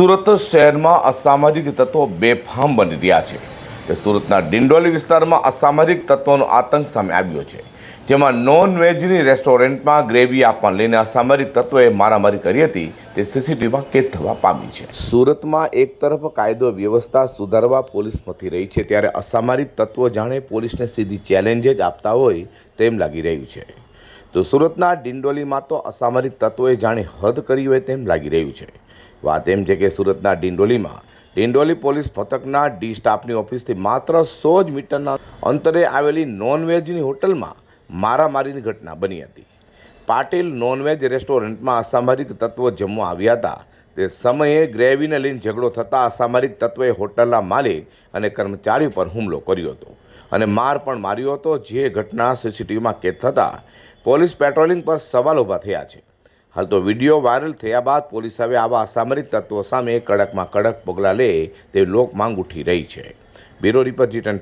સુરત શહેરમાં અસામાજિક તત્વો બેફામ બની રહ્યા છે. તે સુરતના ડિંડોલી વિસ્તારમાં અસામાજિક તત્વોનો આતંક સામે આવ્યો છે. જેમાં નોન વેજની રેસ્ટોરન્ટમાં ગ્રેવી આપવા લઈને અસામાજિક તત્વોએ મારામારી કરી હતી. તે સીસીટીવીમાં કેદ થવા પામી છે. સુરતમાં એક તરફ કાયદો વ્યવસ્થા સુધારવા પોલીસ મથી રહી છે, ત્યારે અસામાજિક તત્વો જાણે પોલીસને સીધી ચેલેન્જ જ આપતા હોય તેમ લાગી રહ્યું છે. તો સુરતના ડિંડોલીમાં તો અસામાજિક તત્વોએ જાણે હદ કરી હોય તેમ લાગી રહ્યું છે. વાત એમ છે કે સુરતના ડિંડોલીમાં ડિંડોલી પોલીસ પથકના ડી સ્ટાફની ઓફિસથી માત્ર સો જ મીટરના અંતરે આવેલી નોનવેજની હોટલમાં મારામારીની ઘટના બની હતી. પાટીલ નોનવેજ રેસ્ટોરન્ટમાં અસામરિક તત્વો જમવા આવ્યા હતા. તે સમયે ગ્રેવીને લઈને ઝઘડો થતાં અસામરિક તત્વોએ હોટલના માલિક અને કર્મચારી પર હુમલો કર્યો હતો અને માર પણ માર્યો હતો, જે ઘટના સીસીટીવીમાં કેદ થતાં પોલીસ પેટ્રોલિંગ પર સવાલ ઊભા થયા છે. હાલ તો વીડિયો વાયરલ થયા બાદ પોલીસ હવે આવા અસામરિક તત્વો સામે કડકમાં કડક પગલાં લે તે લોક માંગ ઉઠી રહી છે. બ્યુરો રિપોર્ટ જી ટેન